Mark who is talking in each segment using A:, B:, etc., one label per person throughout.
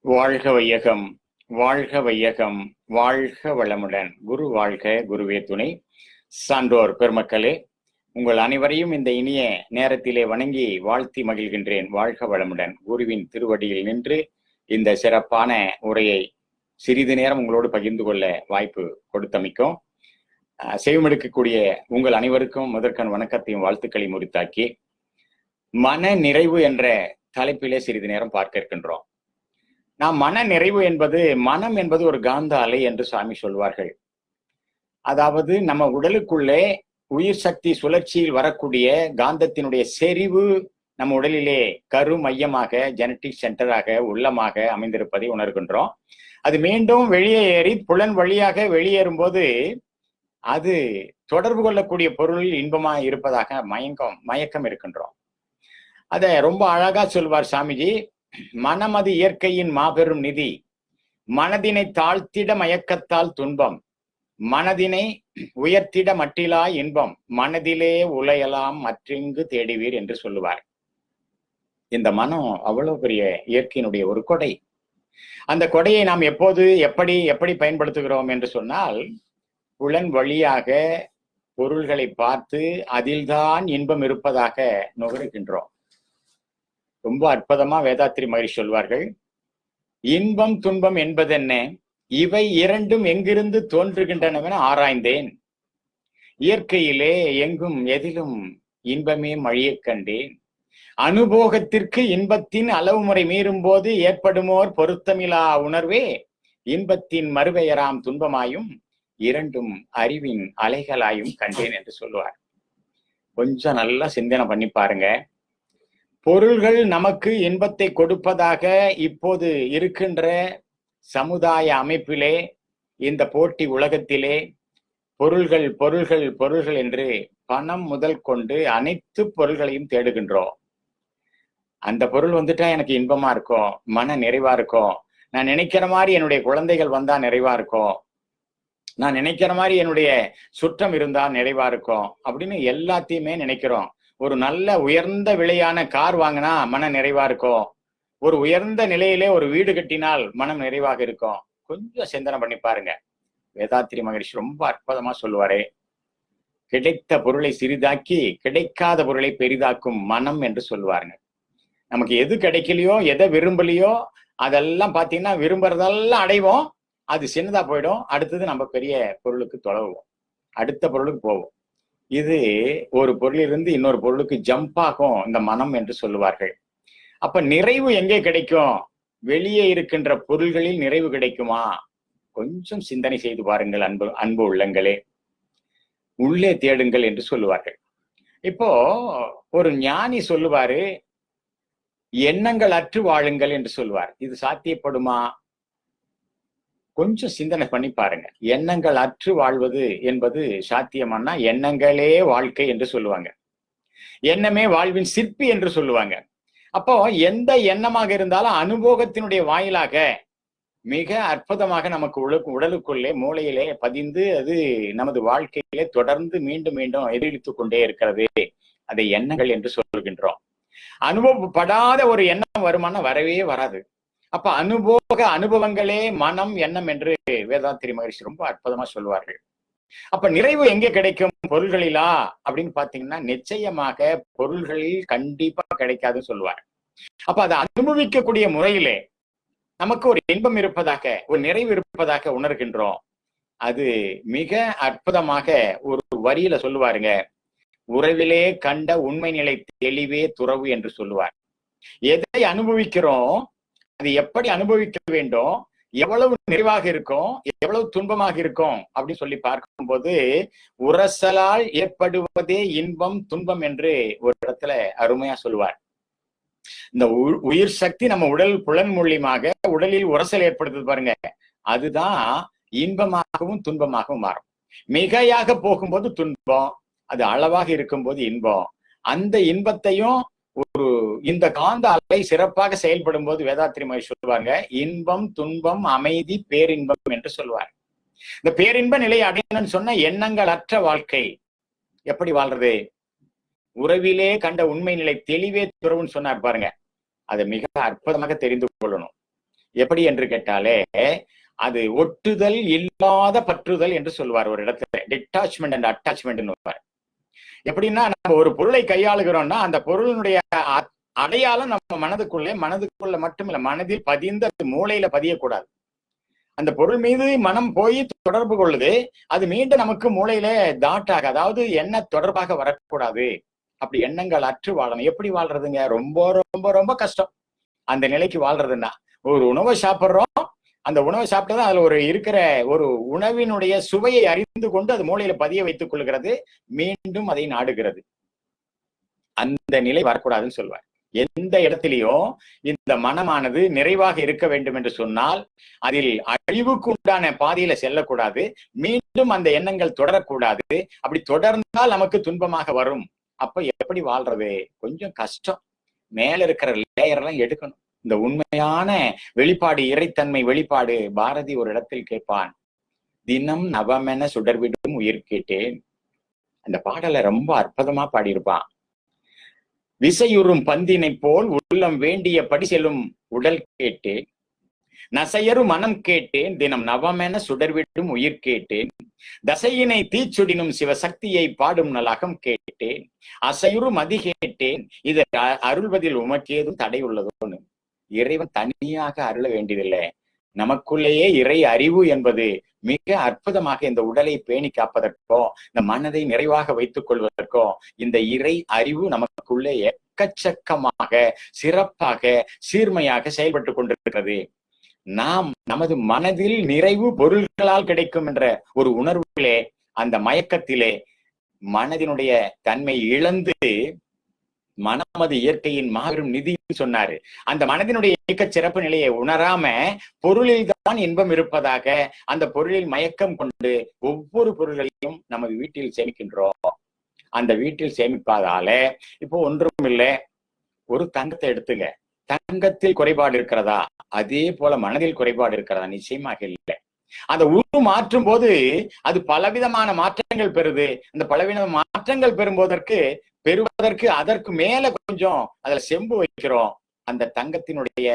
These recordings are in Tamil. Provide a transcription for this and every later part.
A: வாழ்க வையகம் வாழ்க வையகம் வாழ்க வளமுடன். குரு வாழ்க குருவே துணை. சான்றோர் பெருமக்களே உங்கள் அனைவரையும் இந்த இனிய நேரத்திலே வணங்கி வாழ்த்தி மகிழ்கின்றேன். வாழ்க வளமுடன். குருவின் திருவடியில் நின்று இந்த சிறப்பான உரையை சிறிது நேரம் உங்களோடு பகிர்ந்து கொள்ள வாய்ப்பு கொடுத்தமைக்கும் செய்வமெடுக்கக்கூடிய உங்கள் அனைவருக்கும் முதற்கண் வணக்கத்தையும் வாழ்த்துக்களையும் உரித்தாக்கி மன நிறைவு என்ற தலைப்பிலே சிறிது நேரம் பார்க்க இருக்கின்றோம். நாம் மன நிறைவு என்பது மனம் என்பது ஒரு காந்த அலை என்று சாமி சொல்வார்கள். அதாவது நம்ம உடலுக்குள்ளே உயிர் சக்தி சுழற்சியில் வரக்கூடிய காந்தத்தினுடைய செறிவு நம்ம உடலிலே கரு மையமாக ஜெனட்டிக் சென்டராக உள்ளமாக அமைந்திருப்பதை உணர்கின்றோம். அது மீண்டும் வெளியே ஏறி புலன் வழியாக வெளியேறும் போது அது தொடர்பு கொள்ளக்கூடிய பொருள் இன்பமா இருப்பதாக மயக்கம் மயக்கம் இருக்கின்றோம். அதை ரொம்ப அழகா சொல்வார் சாமிஜி. மனம் அது இயற்கையின் மாபெரும் நிதி மனதினை தாழ்த்திட மயக்கத்தால் துன்பம் மனதினை உயர்த்திட மட்டிலா இன்பம் மனதிலே உலையலாம் மற்றிங்கு தேடுவீர் என்று சொல்லுவார். இந்த மனம் அவ்வளவு பெரிய இயற்கையினுடைய ஒரு கொடை. அந்த கொடையை நாம் எப்போது எப்படி எப்படி பயன்படுத்துகிறோம் என்று சொன்னால் புலன் வழியாக பொருள்களை பார்த்து அதில்தான் இன்பம் இருப்பதாக நுகருகின்றோம். ரொம்ப அற்புதமா வேதாத்திரி மகிழ்ச்சி சொல்வார்கள். இன்பம் துன்பம் என்பதென்ன? இவை இரண்டும் எங்கிருந்து தோன்றுகின்றனவென ஆராய்ந்தேன். இயற்கையிலே எங்கும் எதிலும் இன்பமே மழியக் கண்டேன். அனுபோகத்திற்கு இன்பத்தின் அளவு முறை மீறும் போது ஏற்படுமோர் பொருத்தமிலா உணர்வே? இன்பத்தின் மறுபெயராம் துன்பமாயும் இரண்டும் அறிவின் அலைகளாயும் கண்டேன் என்று சொல்லுவார் கொஞ்சம் நல்லா சிந்தனை பண்ணி பாருங்க. பொருள்கள் நமக்கு இன்பத்தை கொடுப்பதாக இப்போது இருக்கின்ற சமுதாய அமைப்பிலே இந்த போட்டி உலகத்திலே பொருள்கள் பொருள்கள் பொருள்கள் என்று பணம் முதல் கொண்டு அனைத்து பொருள்களையும் தேடுகின்றோம். அந்த பொருள் வந்துட்டா எனக்கு இன்பமா இருக்கும் மன நிறைவா இருக்கும். நான் நினைக்கிற மாதிரி என்னுடைய குழந்தைகள் வந்தா நிறைவா இருக்கும். நான் நினைக்கிற மாதிரி என்னுடைய சுற்றம் இருந்தா நிறைவா இருக்கும் அப்படின்னு எல்லாத்தையுமே நினைக்கிறோம். ஒரு நல்ல உயர்ந்த விலையான கார் வாங்கினா மன நிறைவா இருக்கும். ஒரு உயர்ந்த நிலையிலே ஒரு வீடு கட்டினால் மனம் நிறைவாக இருக்கும். கொஞ்சம் சிந்தனை பண்ணி பாருங்க. வேதாத்திரி மகரிஷி ரொம்ப அற்புதமா சொல்லுவாரே. கிடைத்த பொருளை சிறிதாக்கி கிடைக்காத பொருளை பெரிதாக்கும் மனம் என்று சொல்லுவாருங்க. நமக்கு எது கிடைக்கலையோ எதை விரும்பலையோ அதெல்லாம் பாத்தீங்கன்னா விரும்புறதெல்லாம் அடைவோம். அது சின்னதா போயிடும். அடுத்தது நம்ம பெரிய பொருளுக்கு தொலைவோம். அடுத்த பொருளுக்கு போவோம். இது ஒரு பொருளிலிருந்து இன்னொரு பொருளுக்கு ஜம்ப் ஆகும் இந்த மனம் என்று சொல்லுவார்கள். அப்ப நிறைவு எங்கே கிடைக்கும்? வெளியே இருக்கின்ற பொருள்களில் நிறைவு கிடைக்குமா? கொஞ்சம் சிந்தனை செய்து பாருங்கள் அன்பு அன்பு உள்ளங்களே. உள்ளே தேடுங்கள் என்று சொல்லுவார்கள். இப்போ ஒரு ஞானி சொல்லுவாரு எண்ணங்கள் அற்று வாழுங்கள் என்று சொல்வார் இது சாத்தியப்படுமா? கொஞ்சம் சிந்தனை பண்ணி பாருங்க. எண்ணங்கள் அற்று வாழ்வது என்பது சாத்தியமானா எண்ணங்களே வாழ்க்கை என்று சொல்லுவாங்க. எண்ணமே வாழ்வின் சிற்பி என்று சொல்லுவாங்க. அப்போ எந்த எண்ணமாக இருந்தாலும் அனுபவத்தினுடைய வாயிலாக மிக அற்புதமாக நமக்கு உடலுக்கு உடலுக்குள்ளே மூளையிலே பதிந்து அது நமது வாழ்க்கையிலே தொடர்ந்து மீண்டும் மீண்டும் எதிர்த்து கொண்டே இருக்கிறது. அதை எண்ணங்கள் என்று சொல்கின்றோம். அனுபவப்படாத ஒரு எண்ணம் வருமானம் வரவே வராது. அப்ப அனுபோக அனுபவங்களே மனம் எண்ணம் என்று வேதாத்திரி மகரிஷி ரொம்ப அற்புதமா சொல்வார்கள் அப்ப நிறைவு எங்கே கிடைக்கும்? பொருள்களிலா? அப்படின்னு பாத்தீங்கன்னா நிச்சயமாக பொருள்களில் கண்டிப்பா கிடைக்காதுன்னு சொல்லுவார். அப்ப அதை அனுபவிக்கக்கூடிய முறையிலே நமக்கு ஒரு இன்பம் இருப்பதாக ஒரு நிறைவு இருப்பதாக உணர்கின்றோம். அது மிக அற்புதமாக ஒரு வரியில சொல்லுவாருங்க. உறவிலே கண்ட உண்மை நிலை தெளிவே துறவு என்று சொல்லுவார். எதை அனுபவிக்கிறோம்? அது எப்படி அனுபவிக்க வேண்டும்? எவ்வளவு நிறைவாக இருக்கும்? எவ்வளவு துன்பமாக இருக்கும்? அப்படின்னு சொல்லி பார்க்கும்போது உரசலால் ஏற்படுவதே இன்பம் துன்பம் என்று ஒரு இடத்துல அருமையா சொல்லுவார். இந்த உ- உயிர் சக்தி நம்ம உடல் புலன் மூலியமாக உடலில் உரசல் ஏற்படுத்துது பாருங்க. அதுதான் இன்பமாகவும் துன்பமாகவும் மாறும். மிகையாக போகும்போது துன்பம் அது அளவாக இருக்கும்போது இன்பம். அந்த இன்பத்தையும் ஒரு இந்த காந்த அலை சிறப்பாக செயல்படும் போது வேதாத்திரி மகேஷ் சொல்லுவாங்க இன்பம் துன்பம் அமைதி பேரின்பம் என்று சொல்வார். இந்த பேரின்ப நிலை அடையணும்னு சொன்ன எண்ணங்கள் அற்ற வாழ்க்கை. எப்படி வாழ்றது? உறவிலே கண்ட உண்மை நிலை தெளிவே துறவுன்னு சொன்னார் பாருங்க. அதை மிக அற்புதமாக தெரிந்து கொள்ளணும். எப்படி என்று கேட்டாலே அது ஒட்டுதல் இல்லாத பற்றுதல் என்று சொல்வார் ஒரு இடத்துல. டிட்டாச்மெண்ட் அண்ட் அட்டாச்மெண்ட் எப்படின்னா நம்ம ஒரு பொருளை கையாளுகிறோம்னா அந்த பொருளினுடைய அடையாளம் நம்ம மனதுக்குள்ளே மனதுக்குள்ள மட்டும் இல்ல மனதில் பதிந்து அது மூளையில பதியக்கூடாது. அந்த பொருள் மீது மனம் போய் தொடர்பு கொள்ளுது அது மீண்டும் நமக்கு மூளையில தாட்டாக அதாவது என்ன தொடர்பாக வரக்கூடாது? அப்படி எண்ணங்கள் அற்று வாழணும். எப்படி வாழ்றதுங்க? ரொம்ப ரொம்ப ரொம்ப கஷ்டம். அந்த நிலைக்கு வாழ்றதுன்னா ஒரு உணவை சாப்பிடுறோம் அந்த உணவை சாப்பிட்டா அதுல ஒரு இருக்கிற ஒரு உணவினுடைய சுவையை அறிந்து கொண்டு அது மூளையில பதிய வைத்துக் கொள்கிறது மீண்டும் அதை நாடுகிறது. அந்த நிலை வரக்கூடாதுன்னு சொல்வார். எந்த இடத்திலையும் இந்த மனமானது நிறைவாக இருக்க வேண்டும் என்று சொன்னால் அதில் அழிவுக்கு உண்டான பாதையில செல்லக்கூடாது மீண்டும் அந்த எண்ணங்கள் தொடரக்கூடாது. அப்படி தொடர்ந்தால் நமக்கு துன்பமாக வரும். அப்ப எப்படி வாழ்றது? கொஞ்சம் கஷ்டம். மேல இருக்கிற லேயர் எல்லாம் எடுக்கணும். இந்த உண்மையான வெளிப்பாடு இறைத்தன்மை வெளிப்பாடு பாரதி ஒரு இடத்தில் கேட்பான் தினம் நவமென சுடர்விடும் உயிர் கேட்டேன். அந்த பாடலை ரொம்ப அற்புதமா பாடியிருப்பான். விசையுறும் பந்தினை போல் உள்ளம் வேண்டியபடி செல்லும் உடல் கேட்டேன். நசையரு மனம் கேட்டேன். தினம் நவமென சுடர்விடும் உயிர் கேட்டேன். தசையினை தீச்சுடினும் சிவசக்தியை பாடும் நலகம் கேட்டேன். அசையுறு மதி கேட்டேன். இதை அ- அருள்வதில் உமக்கேதும் தடை உள்ளதோன்னு இறைவன் தனியாக அருள வேண்டியதில்லை. நமக்குள்ளேயே இறை அறிவு என்பது மிக அற்புதமாக இந்த உடலை பேணி காப்பதற்கோ இந்த மனதை நிறைவாக வைத்துக் கொள்வதற்கோ இந்த இறை அறிவு நமக்குள்ளே எக்கச்சக்கமாக சிறப்பாக சீர்மையாக செயல்பட்டு கொண்டிருக்கிறது. நாம் நமது மனதில் நிறைவு பொருள்களால் கிடைக்கும் என்ற ஒரு உணர்விலே அந்த மயக்கத்திலே மனதினுடைய தன்மை இழந்து மனமது இயற்கையின் மாபெரும் நிதின்னு சொன்னாரு. அந்த மனதினுடைய இயக்க சிறப்பு நிலையை உணராம பொருளில் தான் இன்பம் இருப்பதாக அந்த பொருளில் மயக்கம் கொண்டு ஒவ்வொரு பொருள்களையும் நமது வீட்டில் சேமிக்கின்றோம். அந்த வீட்டில் சேமிப்பதால இப்போ ஒன்றும் இல்லை. ஒரு தங்கத்தை எடுத்துங்க. தங்கத்தில் குறைபாடு இருக்கிறதா? அதே போல மனதில் குறைபாடு இருக்கிறதா? நிச்சயமாக இல்லை. அந்த உரு மாற்றும் போது அது பலவிதமான மாற்றங்கள் பெறுது. அந்த பலவித மாற்றங்கள் பெறும்போதற்கு பெறுவதற்கு அதற்கு மேல கொஞ்சம் அதுல செம்பு வைக்கிறோம். அந்த தங்கத்தினுடைய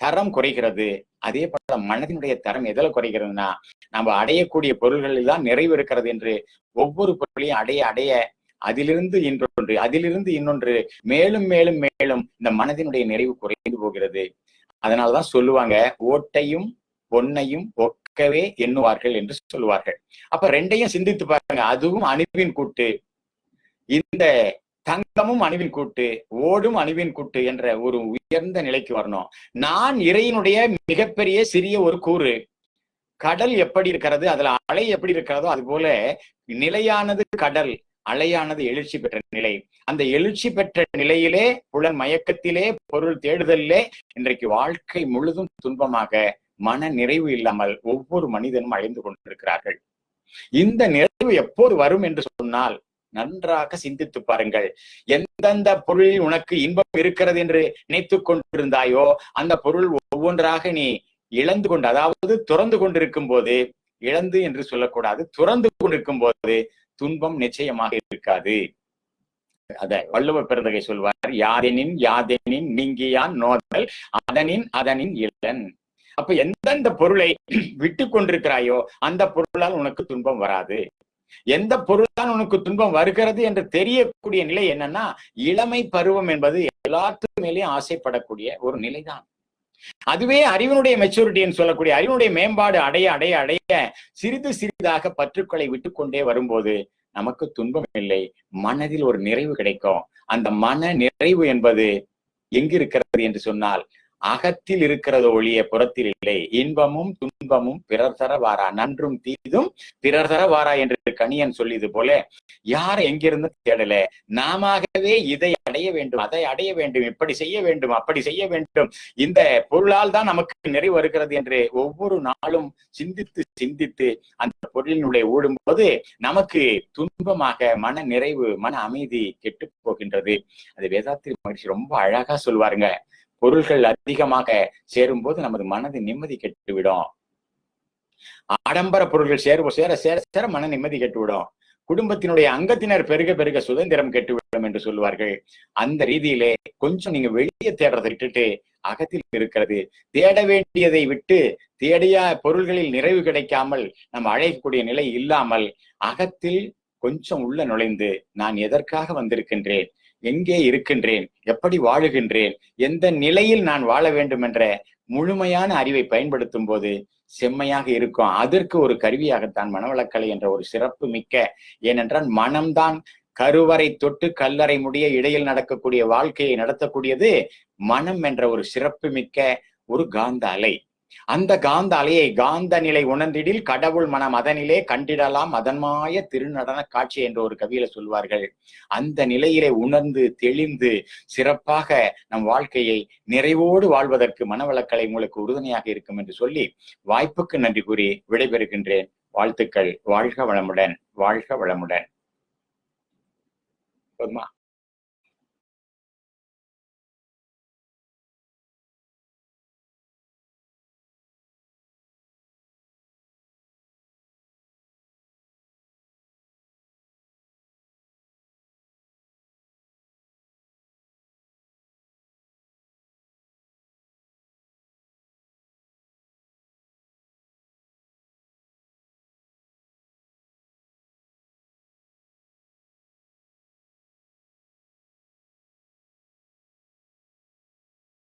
A: தரம் குறைகிறது. அதே போல மனதினுடைய தரம் எதில் குறைகிறதுனா நம்ம அடையக்கூடிய பொருள்களில் தான் நிறைவு இருக்கிறது என்று ஒவ்வொரு பொருளையும் அடைய அடைய அதிலிருந்து இன்னொன்று அதிலிருந்து இன்னொன்று மேலும் மேலும் மேலும் இந்த மனதினுடைய நிறைவு குறைந்து போகிறது. அதனாலதான் சொல்லுவாங்க ஓட்டையும் பொன்னையும் ஒக்கவே எண்ணுவார்கள் என்று சொல்லுவார்கள். அப்ப ரெண்டையும் சிந்தித்து பாருங்க அதுவும் அணுவின் கூட்டு. இந்த தங்கமும் அணுவின் கூட்டு ஓடும் அணுவின் கூட்டு என்ற ஒரு உயர்ந்த நிலைக்கு வரணும். நான் இறையினுடைய மிகப்பெரிய சிறிய ஒரு கூறு. கடல் எப்படி இருக்கிறது அதுல அலை எப்படி இருக்கிறதோ அது போல நிலையானது கடல் அலையானது எழுச்சி பெற்ற நிலை. அந்த எழுச்சி பெற்ற நிலையிலே புலன் மயக்கத்திலே பொருள் தேடுதலிலே இன்றைக்கு வாழ்க்கை முழுதும் துன்பமாக மன நிறைவு இல்லாமல் ஒவ்வொரு மனிதனும் அழிந்து கொண்டிருக்கிறார்கள். இந்த நிறைவு எப்போது வரும் என்று சொன்னால் நன்றாக சிந்தித்து பாருங்கள். எந்தெந்த பொருளில் உனக்கு இன்பம் இருக்கிறது என்று நினைத்துக் கொண்டிருந்தாயோ அந்த பொருள் ஒவ்வொன்றாக நீ இழந்து கொண்டு அதாவது துறந்து கொண்டிருக்கும் போது இழந்து என்று சொல்லக்கூடாது துறந்து கொண்டிருக்கும் போது துன்பம் நிச்சயமாக இருக்காது. அத வள்ளுவ பிறந்தகை சொல்வார் யாதெனின் யாதெனின் நீங்கியான் நோதல் அதனின் அதனின் இளன். அப்ப எந்தெந்த பொருளை விட்டு கொண்டிருக்கிறாயோ அந்த பொருளால் உனக்கு துன்பம் வராது. எந்த பொருளால் உனக்கு துன்பம் வருகிறது என்று தெரியக்கூடிய நிலை என்னன்னா இளமை பருவம் என்பது எல்லாத்துக்கு மேலேயும் ஆசைப்படக்கூடிய ஒரு நிலைதான். அதுவே அறிவினுடைய மெச்சூரிட்டின்னு சொல்லக்கூடிய அறிவினுடைய மேம்பாடு அடைய அடைய அடைய சிறிது சிறிதாக பற்றுக்களை விட்டுக்கொண்டே வரும்போது நமக்கு துன்பம் இல்லை. மனதில் ஒரு நிறைவு கிடைக்கும். அந்த மன நிறைவு என்பது எங்கிருக்கிறது என்று சொன்னால் அகத்தில் இருக்கிறது ஒழிய புறத்தில் இல்லை. இன்பமும் துன்பமும் பிறர் தர வாரா நன்றும் தீதும் பிறர் தர வாரா என்று கணியன் சொல்லியது போல யார் எங்கிருந்து தேடல? நாமவே இதை அடைய வேண்டும் அதை அடைய வேண்டும் இப்படி செய்ய வேண்டும் அப்படி செய்ய வேண்டும். இந்த பொருளால் தான் நமக்கு நிறைவு வருகிறது என்று ஒவ்வொரு நாளும் சிந்தித்து சிந்தித்து அந்த பொருளினுடைய ஓடும்போது நமக்கு துன்பமாக மன நிறைவு மன அமைதி கெட்டு போகின்றது. அது வேதாத்திரி மகிழ்ச்சி ரொம்ப அழகா சொல்வாருங்க. பொருள்கள் அதிகமாக சேரும்போது நமது மனது நிம்மதி கெட்டுவிடும். ஆடம்பர பொருள்கள் சேர சேர சேர சேர மன நிம்மதி கெட்டுவிடும். குடும்பத்தினுடைய அங்கத்தினர் பெருக பெருக சுதந்திரம் கெட்டுவிடும் என்று சொல்லுவார்கள் அந்த ரீதியிலே கொஞ்சம் நீங்க வெளியே தேடுறதை விட்டுட்டு அகத்தில் இருக்கிறது. தேட வேண்டியதை விட்டு தேடிய பொருள்களில் நிறைவு கிடைக்காமல் நம்ம அழைக்கக்கூடிய நிலை இல்லாமல் அகத்தில் கொஞ்சம் உள்ள நுழைந்து நான் எதற்காக வந்திருக்கின்றேன்? எங்கே இருக்கின்றேன்? எப்படி வாழுகின்றேன்? எந்த நிலையில் நான் வாழ வேண்டும் என்ற முழுமையான அறிவை பயன்படுத்தும் போது செம்மையாக இருக்கும். அதற்கு ஒரு கருவியாகத்தான் மனவளக்கலை என்ற ஒரு சிறப்பு மிக்க ஏனென்றால் மனம்தான் கருவறை தொட்டு கல்லறை முடிய இடையில் நடக்கக்கூடிய வாழ்க்கையை நடத்தக்கூடியது மனம் என்ற ஒரு சிறப்பு மிக்க ஒரு காந்த அலை. அந்த காந்த அலையை காந்த நிலை உணர்ந்திடில் கடவுள் மனம் அதனிலே கண்டிடலாம் அதன்மாய திருநடன காட்சி என்ற ஒரு கவியில சொல்வார்கள். அந்த நிலையிலே உணர்ந்து தெளிந்து சிறப்பாக நம் வாழ்க்கையை நிறைவோடு வாழ்வதற்கு மனவளக்கலை உங்களுக்கு உறுதுணையாக இருக்கும் என்று சொல்லி வாய்ப்புக்கு நன்றி கூறி விடைபெறுகின்றேன். வாழ்த்துக்கள். வாழ்க வளமுடன். வாழ்க வளமுடன். போதுமா.